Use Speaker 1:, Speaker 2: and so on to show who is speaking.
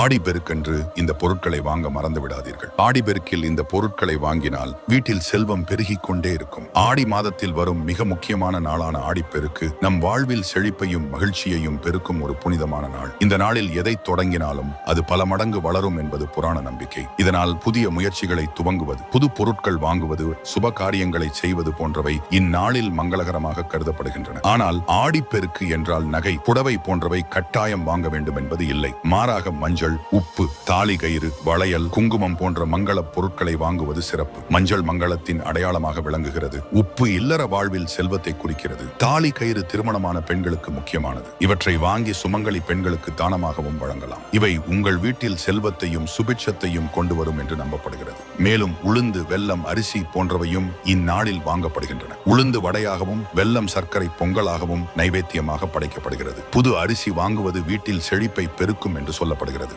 Speaker 1: ஆடிப்பெருக்கென்று இந்த பொருட்களை வாங்க மறந்து விடாதீர்கள். ஆடிப்பெருக்கில் இந்த பொருட்களை வாங்கினால் வீட்டில் செல்வம் பெருகிக் கொண்டே இருக்கும். ஆடி மாதத்தில் வரும் மிக முக்கியமான நாளான ஆடிப்பெருக்கு நம் வாழ்வில் செழிப்பையும் மகிழ்ச்சியையும் பெருக்கும் ஒரு புனிதமான நாள். இந்த நாளில் எதை தொடங்கினாலும் அது பல மடங்கு வளரும் என்பது புராண நம்பிக்கை. இதனால் புதிய முயற்சிகளை துவங்குவது புது பொருட்கள் வாங்குவது சுப காரியங்களை செய்வது போன்றவை இந்நாளில் மங்களகரமாக கருதப்படுகின்றன. ஆனால் ஆடிப்பெருக்கு என்றால் நகை புடவை போன்றவை கட்டாயம் வாங்க வேண்டும் என்பது இல்லை. மாறாக மஞ்சள் மஞ்சள் உப்பு தாலி கயிறு வளையல் குங்குமம் போன்ற மங்கள பொருட்களை வாங்குவது சிறப்பு. மஞ்சள் மங்களத்தின் அடையாளமாக விளங்குகிறது. உப்பு இல்லற வாழ்வில் செல்வத்தை குறிக்கிறது. தாலி கயிறு திருமணமான பெண்களுக்கு முக்கியமானது. இவற்றை வாங்கி சுமங்கலி பெண்களுக்கு தானமாகவும் வழங்கலாம். இவை உங்கள் வீட்டில் செல்வத்தையும் சுபிட்சத்தையும் கொண்டு வரும் என்று நம்பப்படுகிறது. மேலும் உளுந்து வெல்லம் அரிசி போன்றவையும் இந்நாளில் வாங்கப்படுகின்றன. உளுந்து வடையாகவும் வெல்லம் சர்க்கரை பொங்கலாகவும் நைவேத்தியமாக படைக்கப்படுகிறது. புது அரிசி வாங்குவது வீட்டில் செழிப்பை பெருக்கும் என்று சொல்லப்படுகிறது.